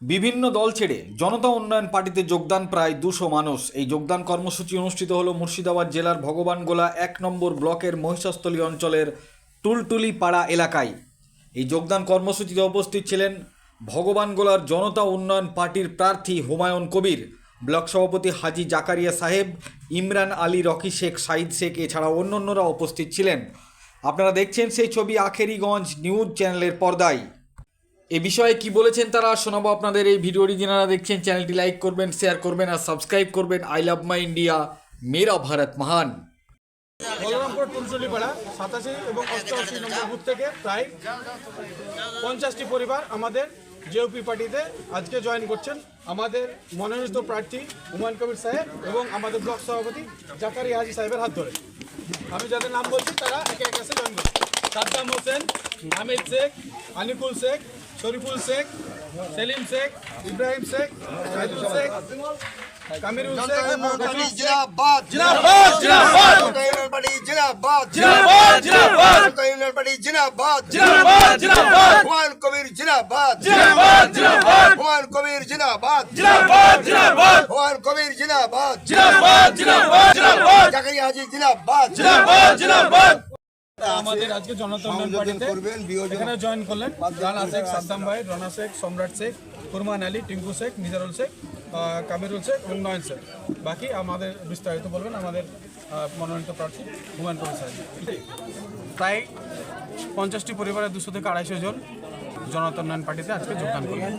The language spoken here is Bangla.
বিভিন্ন দল ছেড়ে জনতা উন্নয়ন পার্টিতে যোগদান প্রায় দুশো মানুষ। এই যোগদান কর্মসূচি অনুষ্ঠিত হলো মুর্শিদাবাদ জেলার ভগবানগোলা এক নম্বর ব্লকের মহিষাস্থলী অঞ্চলের টুলটুলি পাড়া এলাকায়। এই যোগদান কর্মসূচিতে উপস্থিত ছিলেন ভগবানগোলার জনতা উন্নয়ন পার্টির প্রার্থী হুমায়ুন কবির, ব্লক সভাপতি হাজি জাকারিয়া সাহেব, ইমরান আলী, রকি শেখ সাইদ শেখ এছাড়াও অন্যান্যরা উপস্থিত ছিলেন। আপনারা দেখছেন সেই ছবি আখেরিগঞ্জ নিউজ চ্যানেলের পর্দায়। এ বিষয়ে কি বলেছেন তারা, শোনাবো আপনাদের এই ভিডিওটি। যারা দেখছেন, চ্যানেলটি লাইক করবেন, শেয়ার করবেন আর সাবস্ক্রাইব করবেন। আই লাভ মাই ইন্ডিয়া, মেরা ভারত মহান। বলরামপুর টুলটুলিপাড়া সাতাশি এবং অষ্টআশি নম্বর বুথ থেকে প্রায় পঞ্চাশটি পরিবার আমাদের জেওপি পার্টিতে আজকে জয়েন করছেন। আমাদের মনোনীত প্রার্থী হুমায়ুন কবির সাহেব এবং আমাদের ব্লক সভাপতি জাকারি হাজি সাহেবের হাত ধরে। আমি যাদের নাম বলছি, তারা একে একে জয়েন করছে। সাদ্দাম হোসেন হামিদ শেখ, আনিকুল শেখ শরীফুল শেখ সেলিম শেখ ইব্রাহিম শেখ সাইদুল শেখ কামিরুল শেখ জিন্দাবাদ জিন্দাবাদ জিন্দাবাদ। জিন্দাবাদ জিন্দাবাদ জিন্দাবাদ। জিন্দাবাদ। জিন্দাবাদ জিন্দাবাদ হুমায়ুন কবির জিন্দাবাদ। জিন্দাবাদ জিন্দাবাদ। হুমায়ুন কবির জিন্দাবাদ। জিন্দাবাদ জিন্দাবাদ। হুমায়ুন কবির জিন্দাবাদ। জিন্দাবাদ জিন্দাবাদ জিন্দাবাদ। জাকারিয়া হাজি জিন্দাবাদ। জিন্দাবাদ জিন্দাবাদ। আমাদের আজকে জনতা উন্নয়ন পার্টিতে এখানে জয়েন করলেন রানা শেখ সাদ্দাম ভাই রনা শেখ সম্রাট শেখ কুরমান আলী টিঙ্কু শেখ নিজারুল শেখ আহ, কামিরুল শেখ এবং নয়ন শেখ। বাকি আমাদের বিস্তারিত বলবেন আমাদের মনোনীত প্রার্থী হুমায়ুন কবির সাহেব। প্রায় পঞ্চাশটি পরিবারের দুশো থেকে আড়াইশো জন জনতা উন্নয়ন পার্টিতে আজকে যোগদান করলেন।